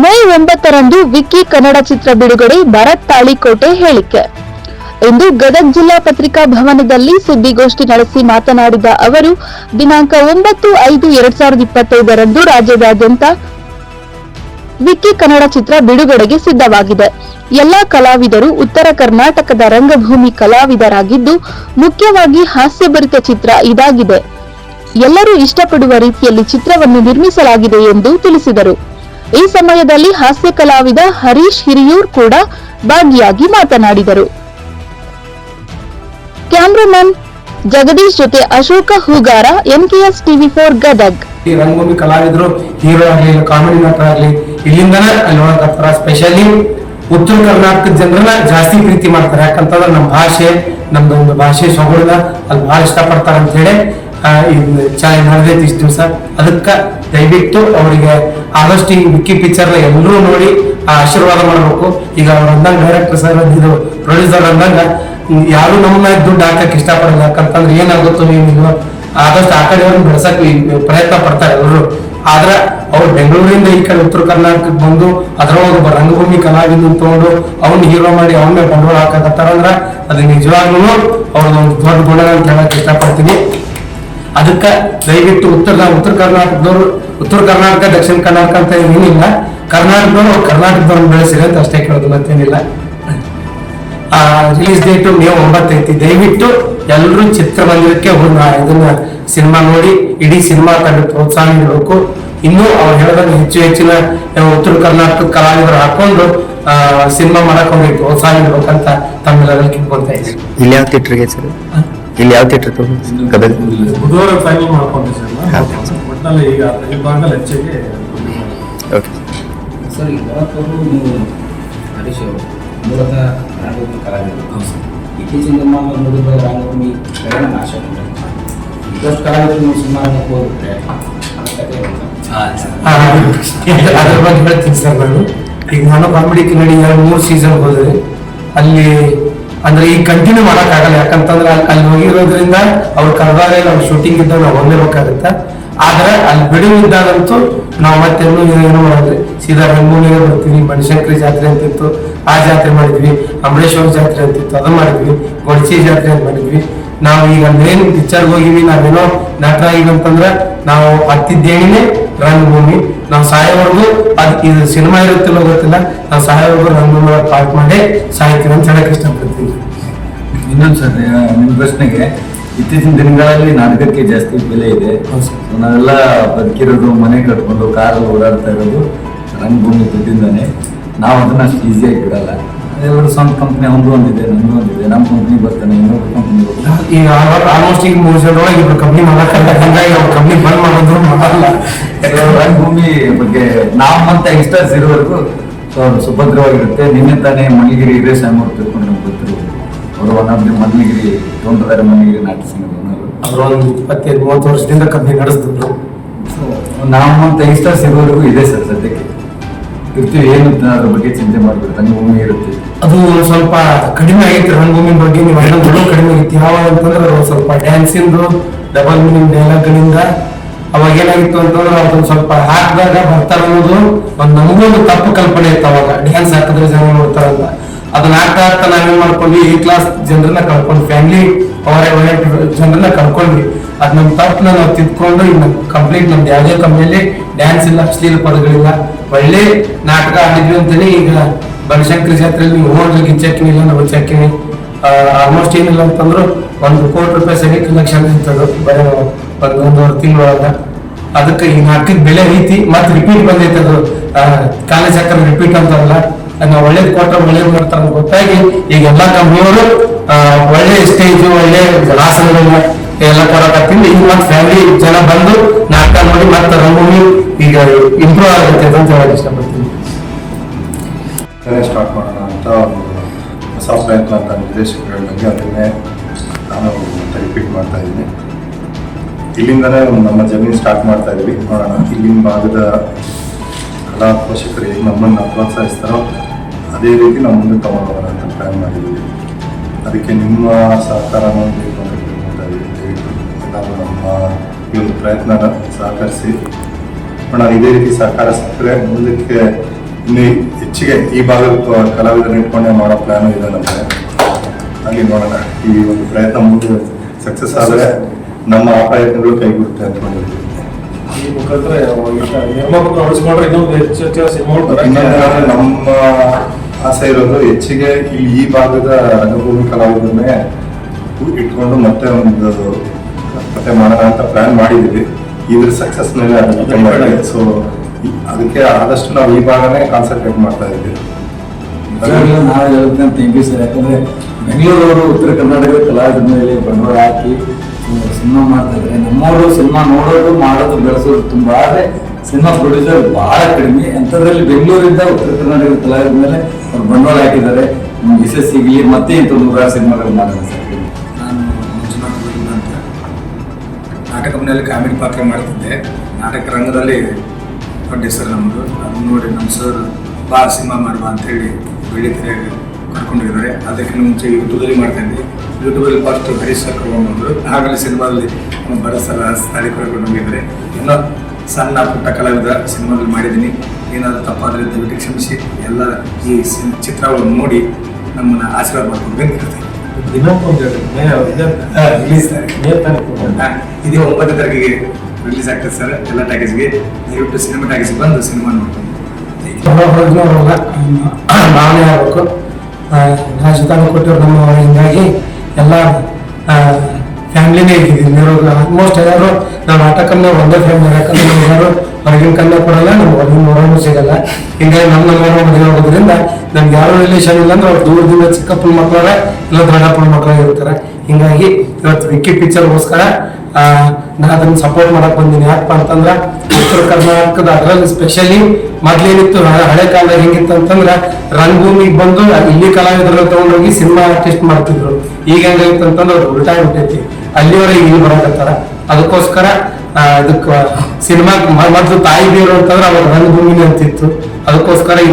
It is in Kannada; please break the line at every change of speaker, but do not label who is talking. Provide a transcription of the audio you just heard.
ಮೇ ಒಂಬತ್ತರಂದು ವಿಕ್ಕಿ ಕನ್ನಡ ಚಿತ್ರ ಬಿಡುಗಡೆ ಭರತ್ ತಾಳಿಕೋಟೆ ಹೇಳಿಕೆ. ಇಂದು ಗದಗ ಜಿಲ್ಲಾ ಪತ್ರಿಕಾ ಭವನದಲ್ಲಿ ಸುದ್ದಿಗೋಷ್ಠಿ ನಡೆಸಿ ಮಾತನಾಡಿದ ಅವರು, ದಿನಾಂಕ ಒಂಬತ್ತು ಐದು ಎರಡ್ ಸಾವಿರದ ಇಪ್ಪತ್ತೈದರಂದು ರಾಜ್ಯದಾದ್ಯಂತ ವಿಕ್ಕಿ ಕನ್ನಡ ಚಿತ್ರ ಬಿಡುಗಡೆಗೆ ಸಿದ್ಧವಾಗಿದೆ. ಎಲ್ಲಾ ಕಲಾವಿದರು ಉತ್ತರ ಕರ್ನಾಟಕದ ರಂಗಭೂಮಿ ಕಲಾವಿದರಾಗಿದ್ದು, ಮುಖ್ಯವಾಗಿ ಹಾಸ್ಯಭರಿತ ಚಿತ್ರ ಇದಾಗಿದೆ. ಎಲ್ಲರೂ ಇಷ್ಟಪಡುವ ರೀತಿಯಲ್ಲಿ ಚಿತ್ರವನ್ನು ನಿರ್ಮಿಸಲಾಗಿದೆ ಎಂದು ತಿಳಿಸಿದರು. ಈ ಸಮಯದಲ್ಲಿ ಹಾಸ್ಯ ಕಲಾವಿದ ಹರೀಶ್ ಹಿರಿಯೂರ್ ಕೂಡ ಭಾಗಿಯಾಗಿ ಮಾತನಾಡಿದರು. ಕ್ಯಾಮ್ರಾಮನ್ ಜಗದೀಶ್ ಜೊತೆ Ashoka Hoogar NKS TV for Gadag.
ಈ ರಂಗಭೂಮಿ ಕಲಾವಿದರು ಹೀರೋ ಆಗ್ಲಿ, ಕಾಮಿಡಿ ನಟ ಆಗ್ಲಿ, ಇಲ್ಲಿಂದನೇ ಅಲ್ಲಿ ಸ್ಪೆಷಲಿ ಉತ್ತರ ಕರ್ನಾಟಕದ ಜನರನ್ನ ಜಾಸ್ತಿ ಪ್ರೀತಿ ಮಾಡ್ತಾರೆ. ಯಾಕಂತಂದ್ರೆ ನಮ್ಮ ಭಾಷೆ, ನಮ್ದು ಒಂದು ಭಾಷೆ ಸೊಗಡನ್ನ ಅಲ್ಲಿ ಬಹಳ ಇಷ್ಟಪಡ್ತಾರೆ ಅಂತ ಹೇಳಿ ಚೆನ್ನಾಗಿ ನಡೆದೈತಿ ಇಷ್ಟು ದಿವಸ. ಅದಕ್ಕ ದಯವಿಟ್ಟು ಅವರಿಗೆ ಆದಷ್ಟು ಈ ವಿಕ್ಕಿ ಪಿಕ್ಚರ್ ಎಲ್ಲರೂ ನೋಡಿ ಆಶೀರ್ವಾದ ಮಾಡಬೇಕು. ಈಗ ಅವ್ರು ಅಂದಂಗ ಡೈರೆಕ್ಟರ್ ಸರ್ ಇದು ಪ್ರೊಡ್ಯೂಸರ್ ಅಂದಂಗ, ಯಾರು ನಮ್ಮ ದುಡ್ಡು ಹಾಕಕ್ ಇಷ್ಟಪಡಲ್ಲ. ಯಾಕಂತಂದ್ರೆ ಏನಾಗುತ್ತೋ ನೀವು ಆದಷ್ಟು ಆ ಕಡೆ ಅವ್ರನ್ನ ಬೆಳೆಸಕ್ ಪ್ರಯತ್ನ ಪಡ್ತಾರೆ ಎಲ್ಲರು ಆದ್ರೆ ಅವ್ರು ಬೆಂಗಳೂರಿಂದ ಈ ಕಡೆ ಉತ್ತರ ಕರ್ನಾಟಕಕ್ಕೆ ಬಂದು, ಅದ್ರೊಳಗೆ ಒಬ್ಬ ರಂಗಭೂಮಿ ಕಲಾವಿದ ತಗೊಂಡು ಅವ್ನ ಹೀರೋ ಮಾಡಿ ಅವನ್ನ ಮೇಲೆ ಬಂಡವಾಳ ಹಾಕಕತ್ತಾರ ಅಂದ್ರೆ ಅದು ನಿಜವಾಗ್ಲೂ ಅವ್ರದ್ದು ಒಂದು ದೊಡ್ಡ ಗುಣ ಅಂತ ಇಷ್ಟಪಡ್ತೀನಿ. ಅದಕ್ಕ ದಯವಿಟ್ಟು ಉತ್ತರ ಉತ್ತರ ಕರ್ನಾಟಕದವರು ಉತ್ತರ ಕರ್ನಾಟಕ ದಕ್ಷಿಣ ಕರ್ನಾಟಕ ಅಂತ ಏನಿಲ್ಲ. ಕರ್ನಾಟಕದವರು ಕರ್ನಾಟಕದವ್ರನ್ನ ಬೆಳೆಸಿರಿ ಅಂತ ಅಷ್ಟೇ ಕೇಳೋದು ಮತ್ತೇನಿಲ್ಲ. ರಿಲೀಸ್ ಡೇಟ್ ಮೇ ಒಂಬತ್ತೈತಿ ದಯವಿಟ್ಟು ಎಲ್ಲರೂ ಚಿತ್ರಮಂದಿರಕ್ಕೆ ಹೋಗಿ ನಾ ಇದನ್ನ ಸಿನಿಮಾ ನೋಡಿ ಇಡೀ ಸಿನಿಮಾ ಕಂಡು ಪ್ರೋತ್ಸಾಹ ನೀಡಬೇಕು. ಇನ್ನೂ ಅವ್ರು ಹೇಳಿದಂಗೆ ಹೆಚ್ಚು ಹೆಚ್ಚಿನ ಉತ್ತರ ಕರ್ನಾಟಕದ ಕಲಾವಿದರು ಹಾಕೊಂಡು ಸಿನಿಮಾ ಮಾಡಕ್ ಹೋಗಿ ಪ್ರೋತ್ಸಾಹ ನೀಡಬೇಕಂತ ತಮ್ಮೆಲ್ಲರಲ್ಲಿ ಕಿತ್ಕೊಳ್ತಾ ಇದ್ದೀನಿ.
ಇಲ್ಲಿ ಯಾವ ಥಿಯೇಟ್ರಿಗೆ ಸರ್? ಇಲ್ಲಿ ಯಾವ ಥಿಯೇಟರ್ ಗದಗ.
ಸರ್ ಈ
ಓಕೆ
ಸರ್ ಈಗ ಭರತವರು ನೀವು ಹರೀಶ್ ಅವರು. ಮೂಲತಃ ರಂಗಭೂಮಿ ಕಲಾವಿದರು. ಇತ್ತೀಚಿನ ದಿನಮಾನ ನೋಡಿದ ರಂಗಭೂಮಿ ಪ್ರಯಾಣ ನಾಶ ಆಗಿದೆ. ಇದಷ್ಟು ಕಲಾವಿದರು ನೀವು ಸಿನಿಮಾ ಹೋಗ್ಬಿಟ್ರೆ ಅದರ ಕಥೆ ಏನು ಸರ್?
ಆ, ಅದ್ರ ಬಗ್ಗೆ ಹೇಳ್ತೀನಿ ಸರ್ ನಾನು. ಈಗ ನಾನು ಕಾಮಿಡಿ ಕಿನ್ನಡಿ ಮೂರು ಸೀಸನ್ ಹೋದ್ರೆ ಅಲ್ಲಿ ಅಂದ್ರೆ ಈಗ ಕಂಟಿನ್ಯೂ ಮಾಡಕ್ ಆಗಲ್ಲ ಯಾಕಂತಂದ್ರೆ ಅಲ್ಲಿ ಅಲ್ಲಿ ಹೋಗಿರೋದ್ರಿಂದ ಅವ್ರು ಕರೆದಾಗ ನಾವು ಶೂಟಿಂಗ್ ಇದ್ದಾಗ ನಾವು ಹೊಂದಿರ್ಬೇಕಾಗತ್ತ ಆದ್ರೆ ಅಲ್ಲಿ ಬಿಡುವು ಇದ್ದಾಗಂತೂ ನಾವು ಮತ್ತೆ ಏನು ಮಾಡಿದ್ವಿ. ಸೀದಾ ಬೆಂಗಳೂರಿಗೆ ಬರ್ತೀವಿ, ಬನಶಂಕರಿ ಜಾತ್ರೆ ಅಂತಿತ್ತು, ಆ ಜಾತ್ರೆ ಮಾಡಿದ್ವಿ ಅಂಬಳೇಶ್ವರ ಜಾತ್ರೆ ಅಂತಿತ್ತು ಅದು ಮಾಡಿದ್ವಿ, ಗೊಡಚಿ ಜಾತ್ರೆ ಅಂತ ಮಾಡಿದ್ವಿ. ನಾವು ಈಗ ಮೇನ್ ಪಿಕ್ಚರ್ ಹೋಗಿವಿ, ನಾವೇನೋ ನಟರಾಗಿವಿ ಅಂತಂದ್ರೆ ನಾವು ಹತ್ತಿದ್ದೇನೆ ರಂಗಭೂಮಿ. ಸಾಯೋವರೆಗೂ ಅದ್ ಇದು ಸಿನಿಮಾ ಇರುತ್ತಿಲ್ಲ ಗೊತ್ತಿಲ್ಲ ನಾವು ಸಾಯೋವರೆಗೂ ರಂಗಭೂಮಿ ಪಾಠ ಮಾಡಿ ಸಾಯ್ತೀವಿ ಅಂತ ಹೇಳಕ್ ಇಷ್ಟಪಡ್ತೀನಿ.
ಇನ್ನೊಂದು ಸರ್ ನಿಮ್ಮ ಪ್ರಶ್ನೆಗೆ ಇತ್ತೀಚಿನ ದಿನಗಳಲ್ಲಿ ನಾಟಕಕ್ಕೆ ಜಾಸ್ತಿ ಬೆಲೆ ಇದೆ. ನಾವೆಲ್ಲ ಬದುಕಿರೋದು ಮನೆ ಕಟ್ಕೊಂಡು ಕಾರ್ ಓಡಾಡ್ತಾ ಇರೋದು ರಂಗಭೂಮಿ ದುಡ್ಡಿಂದಾನೆ. ನಾವು ಅದನ್ನ ಅಷ್ಟು ಈಸಿಯಾಗಿ ಬಿಡಲ್ಲ. ಎಲ್ಲರೂ ಸ್ವಂತ ಕಂಪ್ನಿ ಒಂದು ಒಂದಿದೆ ನಮ್ದು ಒಂದಿದೆ ನಮ್ಮ ಕಂಪ್ನಿ ಬರ್ತಾನೆ ಇನ್ನೊಬ್ಬರು ಕಂಪ್ನಿ
ಈಗ ಆಲ್ಮೋಸ್ಟ್ ಈಗ ಮೂರು ಸಾವಿರ ಇಬ್ಬರು ಕಂಪ್ನಿ ಮಾಡಕ್ಕೆ ಹಿಂಗಾಗಿ
ರಂಗಭೂಮಿ ಬಗ್ಗೆ ನಾವು ಮತ್ತೆ ಯಂಗ್ಸ್ಟರ್ಸ್ ಇರೋವರೆಗೂ ಸೊ ಸುಭದ್ರವಾಗಿರುತ್ತೆ. ನಿನ್ನೆ ತಾನೇ ಮಲ್ಲಿಗಿರಿ ಹಿರೇಸ್ವಾಮಿ ಅವ್ರು ತಿಳ್ಕೊಂಡು ನಮ್ಗೆ ಅವರು one of the Malligiri Tontadarya Malligiri ನಾಟ್ಯ ಸಂಘದ
ಅವರು ಒಂದು ಇಪ್ಪತ್ತೈದು ಮೂವತ್ತು ವರ್ಷದಿಂದ ಕಂಪ್ನಿ ನಡೆಸ್ತಿದ್ರು.
ನಾವು ಅಂತ ಯಂಗ್ಸ್ಟರ್ಸ್ ಇರೋವರೆಗೂ ಇದೆ ಸರ್ ಸದ್ಯಕ್ಕೆ. ಇರ್ತೀವಿ ಏನು ಅದ್ರ ಬಗ್ಗೆ ಚಿಂತೆ ಮಾಡ್ಬೇಕು ರಂಗಭೂಮಿ ಇರುತ್ತೆ.
ಅದು ಸ್ವಲ್ಪ ಕಡಿಮೆ ಆಗಿತ್ತು ರಂಗಭೂಮಿ ಬಗ್ಗೆ ನೀವು ಕಡಿಮೆ ಆಗಿತ್ತು. ಯಾವಾಗ ಅಂತಂದ್ರೆ ಸ್ವಲ್ಪ ಡ್ಯಾನ್ಸಿಂದು ಡಬಲ್ ಮೀನಿಂಗ್ ಡೈಲಾಗ್ಗಳಿಂದ ಅವಾಗ ಏನಾಗಿತ್ತು ಅಂತಂದ್ರೆ ಅದೊಂದು ಸ್ವಲ್ಪ ಹಾಕಿದಾಗ ಬರ್ತಾರ ಅನ್ನೋದು ಒಂದು ನಮಗೂ ಒಂದು ತಪ್ಪು ಕಲ್ಪನೆ ಇತ್ತು ಅವಾಗ. ಡ್ಯಾನ್ಸ್ ಹಾಕಿದ್ರೆ ಜನ ನೋಡ್ತಾರಂತ. ಅದನ್ನ ಹಾಕ್ತಾ ಹಾಕ್ತಾ ನಾವೇನ್ ಮಾಡ್ಕೊಂಡ್ವಿ? ಈ ಕ್ಲಾಸ್ ಜನರನ್ನ ಕಳ್ಕೊಂಡ್ವಿ ಫ್ಯಾಮಿಲಿ ಅವರ ಜನರನ್ನ ಕಳ್ಕೊಂಡ್ವಿ ಅದ್ ನಮ್ ತಪ್ಪನ್ನ ನಾವು ತಿದ್ಕೊಂಡು ಇನ್ನು ಕಂಪ್ಲೀಟ್ ನಮ್ದು ಯಾವುದೇ ಕಂಪ್ನಿಯಲ್ಲಿ ಡ್ಯಾನ್ಸ್ ಇಲ್ಲ ಅಶ್ಲೀಲ ಪದಗಳಿಲ್ಲ. ಒಳ್ಳೆ ನಾಟಕ ಆಡಿದ್ವಿ ಅಂತಾನೆ ಈಗ ಬನಶಂಕರಿ ಜಾತ್ರೆಯಲ್ಲಿ ನೀವು ಗಿಚ್ಚಕ್ಕಿನಿ ಇಲ್ಲ, ನಾವು ಚಕ್ಕಿನಿ ಆಲ್ಮೋಸ್ಟ್ ಏನಿಲ್ಲ ಅಂತಂದ್ರು ಒಂದು ಕೋಟಿ ರೂಪಾಯಿ ಸರಿ ಲಕ್ಷ ಇರ್ತದೆ ಬರೀ ಒಂದು ತಿಂಗಳೊಳಗ. ಅದಕ್ಕೆ ಈಗ ಹಾಕಿದ ಬೆಲೆ ಐತಿ, ಮತ್ತೆ ರಿಪೀಟ್ ಬಂದೈತೆ ಅದು. ಕಾಲೇಜ್ ಹಾಕರ್ ರಿಪೀಟ್ ಅಂತಾರಲ್ಲ ನಾವು ಒಳ್ಳೇದು ಕೊಟ್ರೆ ಒಳ್ಳೇದು ಮಾಡ್ತಾರ ಗೊತ್ತಾಗಿ ಈಗ ಎಲ್ಲಾ ಕಂಪ್ನಿಯವರು ಒಳ್ಳೆ ಸ್ಟೇಜ್ ಒಳ್ಳೆ ಆಸನಗಳನ್ನ ಎಲ್ಲ ಕೊಡಕತ್ತಿಂದ ಈಗ ಮತ್ತೆ ಫ್ಯಾಮಿಲಿ ಜನ ಬಂದು ನಾಟಕ ನೋಡಿ ಮತ್ತೆ ರಂಗಭೂಮಿ ಈಗ ಇಂಪ್ರೂವ್ ಆಗುತ್ತೆ ಅಂತ ಹೇಳಕ್ ಇಷ್ಟಪಡ್ತೀನಿ.
ಸ್ಟಾರ್ಟ್ ಮಾಡೋಣ ಅಂತ ಬ್ಯಾಂಕ್ ಪ್ರಯತ್ನ ಅಂತ ನಿರ್ದೇಶಕರು ಹೇಳಿದಂಗೆ ಅದನ್ನೇ ನಾನು ರಿಪೀಟ್ ಮಾಡ್ತಾ ಇದ್ದೀನಿ. ಇಲ್ಲಿಂದನೇ ನಮ್ಮ ಜರ್ನಿ ಸ್ಟಾರ್ಟ್ ಮಾಡ್ತಾ ಇದ್ದೀವಿ. ನೋಡೋಣ, ಇಲ್ಲಿನ ಭಾಗದ ಕಲಾ ಪೋಷಕರು ಹೇಗೆ ನಮ್ಮನ್ನು ಪ್ರೋತ್ಸಾಹಿಸ್ತಾರೋ ಅದೇ ರೀತಿ ನಮ್ಮ ಮುಂದೆ ತಗೊಂಡೋಗೋಣ ಅಂತ ಪ್ಲ್ಯಾನ್ ಮಾಡಿದ್ದೀವಿ. ಅದಕ್ಕೆ ನಿಮ್ಮ ಸಹಕಾರನೂ ಬೇಕು ಎಲ್ಲರೂ ನಮ್ಮ ಈ ಒಂದು ಪ್ರಯತ್ನನ ಸಹಕರಿಸಿ. ನೋಡೋಣ, ಇದೇ ರೀತಿ ಸಹಕಾರ ಸಿಕ್ಕರೆ ಮುಂದಕ್ಕೆ ಇನ್ನು ಹೆಚ್ಚಿಗೆ ಈ ಭಾಗದ ಕಲಾವಿದರು ಕಲಾವಿದರನ್ನ ಇಟ್ಕೊಂಡೆ ಮಾಡೋ ಪ್ಲಾನ್ ಇದೆ ನಮಗೆ. ಹಾಗೆ ನೋಡೋಣ. ಈ ಒಂದು ಪ್ರಯತ್ನ ಮುಂದೆ ಸಕ್ಸಸ್ ಆದರೆ ನಮ್ಮ ಆ ಪ್ರಯತ್ನಗಳು ಕೈಗೂಡುತ್ತೆ ಅಂದ್ಕೊಂಡಿದ್ದೀವಿ
ಈ ಮುಖಾಂತರ ನಿರ್ಮಾಪಕರು ಅಳಿಸ್ಕೊಂಡ್ರೆ ಇನ್ನೊಂದು ಹೆಚ್ಚು ಹೆಚ್ಚು ಸಿನಿಮಾಗಳು
ಇನ್ನೊಂದು ನಮ್ಮ ಆಸೆ ಇರೋದು ಹೆಚ್ಚಿಗೆ ಇಲ್ಲಿ ಈ ಭಾಗದ ರಂಗಭೂಮಿ ಕಲಾವಿದರನ್ನೇ ಇಟ್ಕೊಂಡು ಮತ್ತೆ ಒಂದು ಮತ್ತೆ ಮಾಡೋಣ ಅಂತ ಪ್ಲಾನ್ ಮಾಡಿದ್ದೀವಿ. ಇದ್ರ ಸಕ್ಸಸ್ ಮೇಲೆ ಅದು ಸೊ ಅದಕ್ಕೆ ಆದಷ್ಟು ನಾವು ಈ ಭಾಗನೇ ಕಾನ್ಸಂಟ್ರೇಟ್ ಮಾಡ್ತಾ ಇದ್ದೀವಿ.
ನಾನು ನಾವು ಥ್ಯಾಂಕ್ ಯು ಸರ್ ಯಾಕಂದ್ರೆ ಬೆಂಗಳೂರವರು ಉತ್ತರ ಕರ್ನಾಟಕದ ಕಲಾವಿದ ಮೇಲೆ ಬಂಡವಾಳ ಹಾಕಿ ಸಿನಿಮಾ ಮಾಡ್ತಾ ಇದ್ದಾರೆ. ನಮ್ಮವರು ಸಿನಿಮಾ ನೋಡೋದು ಮಾಡೋದು ಬೆಳೆಸೋದು ತುಂಬಾ ಆದ್ರೆ ಸಿನಿಮಾ ಪ್ರೊಡ್ಯೂಸರ್ ಬಹಳ ಕಡಿಮೆ. ಅಂಥದ್ರಲ್ಲಿ ಬೆಂಗಳೂರಿಂದ ಉತ್ತರ ಕರ್ನಾಟಕದ ಕಲಾವಿದ ಮೇಲೆ ಅವ್ರು ಬಂಡವಾಳ ಹಾಕಿದ್ದಾರೆ. ನಿಮ್ಗೆ ಯಶಸ್ಸು ಸಿಗಲಿ ಮತ್ತೆ ಇಂಥ ನೂರಾರು ಸಿನಿಮಾಗಳು ಮಾಡೋಣ ಸರ್.
ನಾನು ಮಂಜುನಾಥ್ ಅಂತ. ನಾಟಕ ಮನೆಯಲ್ಲಿ ಕಾಮಿಡಿ ಪಾತ್ರ ಮಾಡ್ತಿದ್ದೆ. ನಾಟಕ ರಂಗದಲ್ಲಿ ದೊಡ್ಡ ಸರ್ ನಮ್ಮದು ಅದನ್ನ ನೋಡಿ ನಮ್ಮ ಸರ್ ಬಾ ಸಿನಿಮಾ ಮಾಡುವ ಅಂತೇಳಿ ಬೆಳಿಗ್ಗೆ ಕರ್ಕೊಂಡಿದ್ದಾರೆ. ಅದಕ್ಕೆ ಮುಂಚೆ ಯೂಟ್ಯೂಬಲ್ಲಿ ಮಾಡ್ತಾ ಇದ್ದೆ. ಯೂಟ್ಯೂಬಲ್ಲಿ ಫಸ್ಟ್ ಹರೀಶ್ ಸರ್ ಕರ್ಕೊಂಡ್ಬಂದರು ಹಾಗಾಗಿ ಆಗಲೇ ಸಿನಿಮಾದಲ್ಲಿ ಬರೋ ಸಲ ಸರ್ ಸ್ಥಳ ಕರ್ಕೊಂಡು ಹೋಗಿದ್ದಾರೆ ಇನ್ನೂ ಸಣ್ಣ ಪುಟ್ಟ ಕಲಾವಿದ ಸಿನಿಮಾದಲ್ಲಿ ಮಾಡಿದ್ದೀನಿ. ಏನಾದರೂ ತಪ್ಪಾದರೆ ದಯವಿಟ್ಟು ಕ್ಷಮಿಸಿ. ಎಲ್ಲ ಈ ಚಿತ್ರವನ್ನು ನೋಡಿ ನಮ್ಮನ್ನು ಆಶೀರ್ವಾದ ಮಾಡ್ಕೊಂಡು ಅಂತ ಕೇಳ್ತೀನಿ ರಿಲೀಸ್ ಇದೇ ಒಂಬತ್ತನೇ ತಾರೀಕಿಗೆ ರಿಲೀಸ್ ಆಗ್ತದೆ ಸರ್ ಎಲ್ಲ ಟ್ಯಾಕೇಜ್ಗೆ ದಯವಿಟ್ಟು ಸಿನಿಮಾ ಟ್ಯಾಕೇಜ್ ಬಂದು ಸಿನಿಮಾ ನೋಡ್ಕೊಂಡು.
ನಾನೇ ಆಗ್ಬೇಕು. ಕೊಟ್ಟಿರೋ ನಮ್ಮ ಹಿಂಗಾಗಿ ಎಲ್ಲ ಫ್ಯಾಮಿಲಿನೇ ಇದ್ದೀವಿ. ಆಲ್ಮೋಸ್ಟ್ ಎಲ್ಲರೂ ನಾವು ನಾಟಕನ್ನ ಒಂದೇ ಫ್ಯಾಮಿಲಿ ಯಾಕಂದ್ರೆ ಯಾರು ಹೊರಗಿನ ಕನ್ನ ಕೊಡಲ್ಲ ನಮ್ಗೆ ಹೊರಗಿನ ನೋಡೋನು ಸಿಗಲ್ಲ. ಹಿಂಗಾಗಿ ನಮ್ಮ ನಮ್ಮ ಮದುವೆ ನಮ್ಗೆ ಯಾರು ರಿಲೇಷನ್ ಇಲ್ಲ ಅಂದ್ರೆ ಅವ್ರು ದೂರದಿಂದ ಚಿಕ್ಕಪ್ಪನ ಮಕ್ಕಳ ಇಲ್ಲ ದೊಡ್ಡಪ್ಪನ ಮಕ್ಕಳ ಇರ್ತಾರೆ. ಹಿಂಗಾಗಿ ಇವತ್ತು ವಿಕ್ಕಿ ಪಿಕ್ಚರ್ಗೋಸ್ಕರ ನಾ ಅದನ್ನ ಸಪೋರ್ಟ್ ಮಾಡಕ್ ಬಂದೀನಿ. ಯಾಕಪ್ಪ ಅಂತಂದ್ರ ಉತ್ತರ ಕರ್ನಾಟಕದ ಅದರಲ್ಲಿ ಸ್ಪೆಷಲಿ ಮೊದ್ಲೇನಿತ್ತು, ಹಳೆ ಕಾಲದಾಗ ಹೆಂಗಿತ್ತು ಅಂತಂದ್ರ, ರಂಗಭೂಮಿಗೆ ಬಂದು ಇಲ್ಲಿ ಕಲಾವಿದರನ್ನ ತಗೊಂಡೋಗಿ ಸಿನಿಮಾ ಆರ್ಟಿಸ್ಟ್ ಮಾಡ್ತಿದ್ರು. ಈಗ ಹೆಂಗಾಗಿತ್ತು ಅಂತಂದ್ರೆ ಅವ್ರು ಉಲ್ಟಾ ಬಿಟ್ಟೈತಿ ಅಲ್ಲಿವರೆಗೆ ಇಲ್ಲಿ ಬರಕತ್ತಾರ. ಅದಕ್ಕೋಸ್ಕರ ಅದಕ್ಕೆ ಸಿನಿಮಾ ಮೊದ್ಲು ತಾಯಿ ಬೀರು ಅಂತಂದ್ರೆ ಅವ್ರ ರಂಗಭೂಮಿನೇ ಅಂತಿತ್ತು. ಅದಕ್ಕೋಸ್ಕರ ಈ